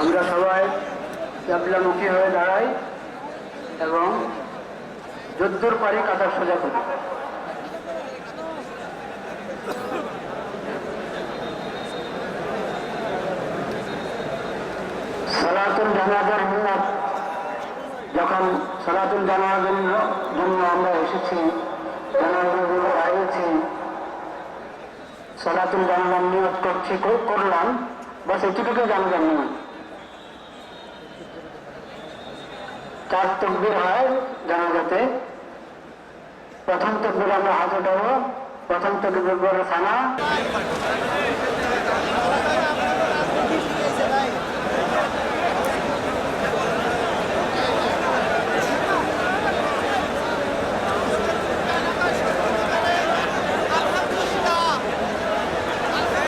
আমরা সবাই ক্যাবলামুখী হয়ে দাঁড়াই এবং যদ্দূর পারি কাতার সোজা করি। সালাতুল জানাজার হিম্মত যখন সালাতুল জানাজার জন্য আমরা এসেছি জানাজাগুলো দাঁড়িয়েছি সালাতুল জানাজার নিয়োগ করছি কর- করলাম, বাস এটুকুকে জানাজার নিয়ম চার তকবির হয় জানাজাতে। প্রথম তকবির আমরা হাত উঠাবো। প্রথম তকবির সানা।